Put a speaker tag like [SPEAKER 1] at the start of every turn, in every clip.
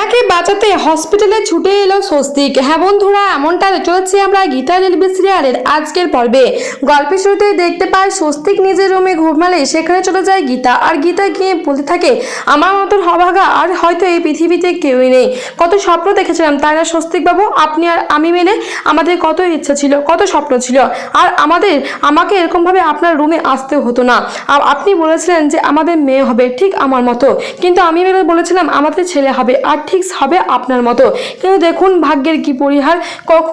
[SPEAKER 1] গীতাকে বাঁচাতে হসপিটালে ছুটে এলো স্বস্তিক। হ্যাঁ বন্ধুরা, এমনটা চলেছে আমরা গীতা রেলওয়ে সিরিয়ালের আজকের পর্বে। গল্পের শুরুতে দেখতে পাই স্বস্তিক নিজের রুমে ঘুমালে সেখানে চলে যায় গীতা। আর গীতা গিয়ে বলতে থাকে, আমার মতন হভাগা আর হয়তো এই পৃথিবীতে কেউই নেই। কত স্বপ্ন দেখেছিলাম, তাই না স্বস্তিক বাবু? আপনি আর আমি মিলে আমাদের কত ইচ্ছা ছিল, কত স্বপ্ন ছিল। আর আমাদের, আমাকে এরকমভাবে আপনার রুমে আসতে হতো না। আর আপনি বলেছিলেন যে আমাদের মেয়ে হবে, ঠিক আমার মতো। কিন্তু আমি বলেছিলাম, আমাদের ছেলে হবে। আর ঠিক হবে আপনার মতো। কিন্তু দেখুন ভাগ্যের কি পরিহার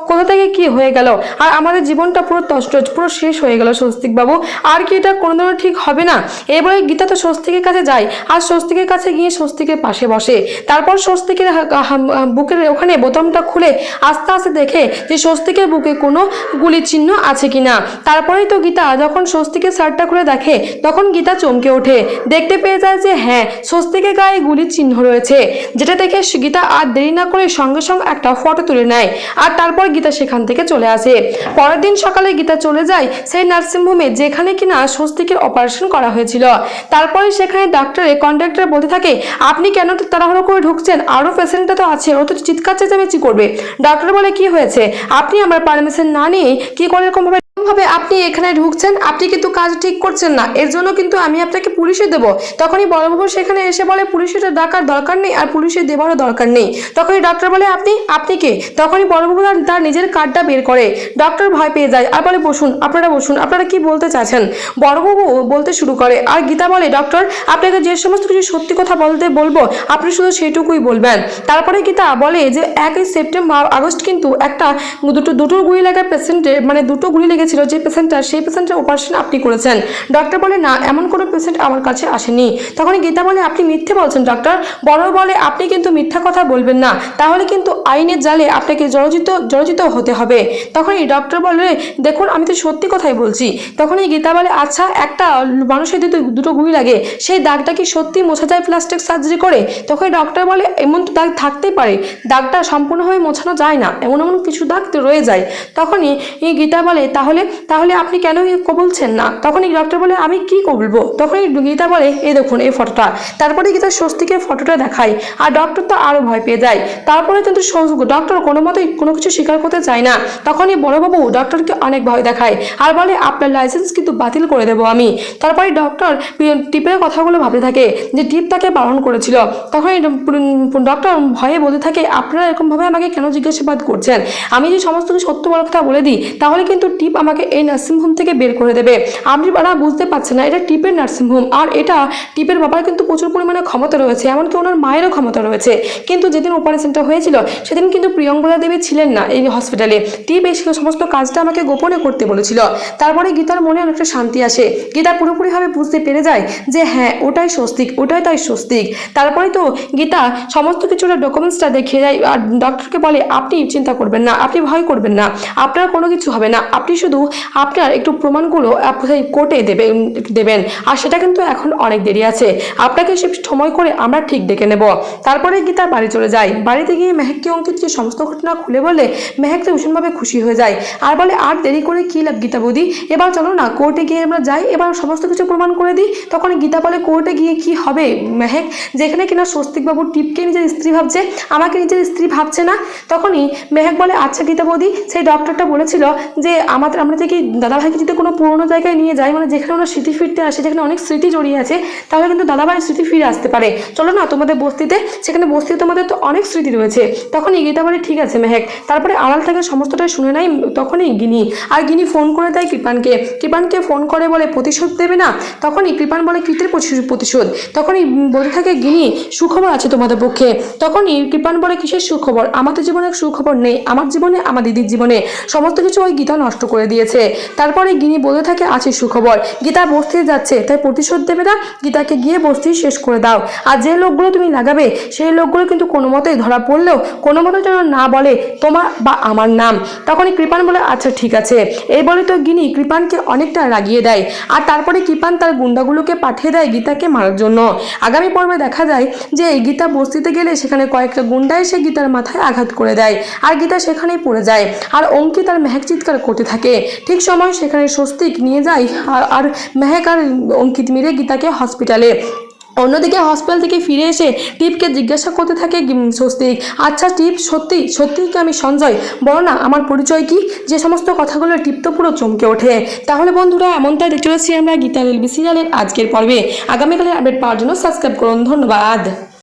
[SPEAKER 1] কোথা থেকে কি হয়ে গেল? আর আমাদের জীবনটা পুরো তষ্ট পুরো শেষ হয়ে গেল স্বস্তিক বাবু আর কি এটা কোনো দিনও ঠিক হবে না। এবারে গীতা তো স্বস্তিকের কাছে যায়, আর স্বস্তিকের কাছে গিয়ে স্বস্তিকের পাশে বসে। তারপর স্বস্তিকের বুকের ওখানে বোতামটা খুলে আস্তে আস্তে দেখে যে স্বস্তিকের বুকে কোনো গুলির চিহ্ন আছে কি না তারপরেই তো গীতা যখন স্বস্তিকের শার্টটা খুলে দেখে, তখন গীতা চমকে ওঠে। দেখতে পেয়ে যায় যে হ্যাঁ স্বস্তিকের গায়ে গুলির চিহ্ন রয়েছে। যেটা দেখে গীতা আর দেরি না করে সঙ্গে সঙ্গে একটা ফটো তুলে নেয় আর তারপর গীতা সেখান থেকে চলে আসে। পরের দিন সকালে গীতা চলে যায় সেই নার্সিংহোমে যেখানে কিনা স্বস্তিকের অপারেশন করা হয়েছিল। তারপরে সেখানে ডাক্তারে কন্ডাক্টর বলতে থাকে, আপনি কেন তাড়াহুড়ো করে ঢুকছেন? আরও পেশেন্টটা তো আছে, ও তো চিৎকার চেঁচামেচি করবে। ডাক্তার বলে, কি হয়েছে? আপনি আমার পারমিশন না নিয়ে কি করে এরকমভাবে ভাবে আপনি এখানে ঢুকছেন, আপনি কিন্তু কাজ ঠিক করছেন না। এর জন্য কিন্তু আমি আপনাকে পুলিশে দেব। তখনই বড়বাবু সেখানে এসে বলে, পুলিশের ডাকার দরকার নেই আর পুলিশে দেওয়ারও দরকার নেই। তখনই ডক্টর বলে, আপনি আপনি কে? তখনই বড়বাবু তার- নিজের কার্ডটা বের করে। ডক্টর ভয় পেয়ে যায়। আর বলে, বসুন, আপনারা বসুন, আপনারা কি বলতে চাচ্ছেন? বড়বাবু বলতে শুরু করে। আর গীতা বলে ডক্টর আপনাকে যে সমস্ত কিছু সত্যি কথা বলতে বলব, আপনি শুধু সেইটুকুই বলবেন। তারপরে গীতা বলে যে, একই সেপ্টেম্বর আগস্ট কিন্তু একটা দুটো দুটো গুলি লাগা পেশেন্টের মানে দুটো গুলি লেগেছিল। যে পেশেন্টটা সেই পেশেন্টের অপারেশন আপনি করেছেন। ডক্টর বলে, না, এমন কোনো পেশেন্ট আমার কাছে আসেনি। তখন গীতা বলে, আপনি মিথ্যে বলছেন ডক্টর বড় বলে, আপনি কিন্তু মিথ্যা কথা বলবেন না। তাহলে কিন্তু আইনের জালে আপনাকে জড়জিত জড়জিত হতে হবে। তখনই ডক্টর বলে, দেখুন, আমি তো সত্যি কথাই বলছি। তখনই গীতা বলে আচ্ছা একটা মানুষের যদি দুটো গুলি লাগে। সেই দাগটা কি সত্যি মোছা যায় প্লাস্টিক সার্জারি করে? তখন ডক্টর বলে, এমন তো দাগ থাকতেই পারে। দাগটা সম্পূর্ণভাবে মোছানো যায় না। এমন এমন কিছু দাগ রয়ে যায়। তখনই এই গীতা বলে, তাহলে তাহলে আপনি কেন বলছেন না? এই ডক্টর বলে, আমি কি করব তখনই গীতা বলে, এই দেখুন, এই ফটোটা তারপরে গীতা স্বস্তিকে ফটোটা দেখায়, আর ডক্টর তো আরও ভয় পেয়ে যায়। তারপরে কিন্তু ডক্টর কোনো মতেই কোনো কিছু স্বীকার করতে চায় না। তখনই বড়বাবু ডক্টরকে অনেক ভয় দেখায়, আর বলে, আপনার লাইসেন্স কিন্তু বাতিল করে দেবো আমি। তারপরে ডক্টর টিপের কথাগুলো ভাবতে থাকে, যে টিপ তাকে বারণ করেছিল। তখনই ডক্টর ভয়ে বলতে থাকে, আপনারা এরকমভাবে আমাকে কেন জিজ্ঞাসাবাদ করছেন? আমি যে সমস্ত কিছু সত্য বড় কথা বলে দিই, তাহলে কিন্তু টিপ আমাকে এই নার্সিংহোম থেকে বের করে দেবে। আপনি ওরা বুঝতে পারছেন না, এটা টিপের নার্সিংহোম আর এটা টিপের বাবার কিন্তু প্রচুর পরিমাণে ক্ষমতা রয়েছে, এমনকি ওনার মায়েরও ক্ষমতা রয়েছে। কিন্তু যেদিন অপারেশনটা হয়েছিল, সেদিন কিন্তু প্রিয়ঙ্গদা দেবী ছিলেন না এই হসপিটালে টিপ এই সমস্ত কাজটা আমাকে গোপনে করতে বলেছিল। তারপরে গীতার মনে অনেকটা শান্তি আসে। গীতা পুরোপুরিভাবে বুঝতে পেরে যায় যে হ্যাঁ ওটাই স্বস্তিক, ওটাই তাই স্বস্তিক। তারপরে তো গীতা সমস্ত কিছুটা ডকুমেন্টসটা দেখিয়ে যায় আর ডক্টরকে বলে, আপনি চিন্তা করবেন না, আপনি ভয় করবেন না, আপনার কোনো কিছু হবে না, আপনি শুধু আপনার একটু প্রমাণগুলো সেই কোর্টে দেবেন দেবেন। আর সেটা কিন্তু এখন অনেক দেরি আছে। আপনাকে সে সময় করে আমরা ঠিক ডেকে নেব। তারপরে গীতা বাড়ি চলে যায়। বাড়িতে গিয়ে মেহেককে অঙ্কিত যে সমস্ত ঘটনা খুলে বলে মেহেক তো ভীষণভাবে খুশি হয়ে যায়। আর বলে, আর দেরি করে কী লাভ গীতা বৌদি? এবার চলো না, কোর্টে গিয়ে আমরা যাই। এবার সমস্ত কিছু প্রমাণ করে দিই। তখন গীতা বলে, কোর্টে গিয়ে কি হবে, মেহেক? যেখানে কিনা স্বস্তিকবাবু টিপকে নিজের স্ত্রী ভাবছে, আমাকে নিজের স্ত্রী ভাবছে না? তখনই মেহেক বলে আচ্ছা গীতা বৌদি। সেই ডক্টরটা বলেছিল যে, আমাদের, আমরা থেকে দাদাভাইকে যদি কোনো পুরোনো জায়গায় নিয়ে যাই মানে যেখানে ওরা স্মৃতি ফিরতে আসে, যেখানে অনেক স্মৃতি জড়িয়ে আছে, তাহলে কিন্তু দাদাভাইয়ের স্মৃতি ফিরে আসতে পারে। চলো না, তোমাদের বস্তিতে, সেখানে বস্তিতে তোমাদের তো অনেক স্মৃতি রয়েছে। তখনই গীতা বলে ঠিক আছে, মেহেক। তারপরে আড়াল থেকে সমস্তটা শুনে নেয়, তখনই গিনি। আর গিনি ফোন করে দেয় কৃপানকে। কৃপানকে ফোন করে বলে, প্রতিশোধ দেবে না? তখনই কৃপান বলে, কৃতের প্রতিশোধ? তখনই বলতে থাকে, গিনি, সুখবর আছে তোমাদের পক্ষে। তখনই কৃপান বলে, কিসের সুখবর? আমাদের জীবনে সুখবর নেই। আমার জীবনে, আমার দিদির জীবনে। সমস্ত কিছু ওই গীতা নষ্ট করে দিয়েছে। তারপরে গিনি বলে থাকে, আছে সুখবর। গীতা বস্তি যাচ্ছে, তাই প্রতিশোধ দেবে না? গীতাকে গিয়ে বস্তি শেষ করে দাও। আর যে লোকগুলো তুমি লাগাবে, সেই লোকগুলো কিন্তু কোনো মতেই ধরা পড়লেও, কোনো মতে যেন না বলে, তোমার বা আমার নাম। তখনই কৃপান বলে আচ্ছা ঠিক আছে। এই বলে তো গিনি কৃপানকে অনেকটা রাগিয়ে দেয়। আর তারপরে কৃপান তার গুন্ডাগুলোকে পাঠিয়ে দেয় গীতাকে মারার জন্য। আগামী পর্বে দেখা যায় যে এই গীতা বস্তিতে গেলে সেখানে কয়েকটা গুন্ডা এসে গীতার মাথায় আঘাত করে দেয়। আর গীতা সেখানেই পড়ে যায়। আর অঙ্কিত আর মেহেক চিৎকার করতে থাকে। ঠিক সময় সেখানে স্বস্তিক নিয়ে যায় আর মেহেক আর অঙ্কিত মিলে গীতাকে হসপিটালে। অন্যদিকে হসপিটাল থেকে ফিরে এসে টিপকে জিজ্ঞাসা করতে থাকে স্বস্তিক আচ্ছা টিপ, সত্যি সত্যি কি আমি সঞ্জয়? বলো না, আমার পরিচয় কি? যে সমস্ত কথাগুলো টিপ তো পুরো চমকে ওঠে। তাহলে বন্ধুরা, এমনটাই দেখতে চলেছি আমরা গীতা রেলবি সিরিয়ালের আজকের পর্বে। আগামীকালের আপডেট পাওয়ার জন্য সাবস্ক্রাইব করুন। ধন্যবাদ।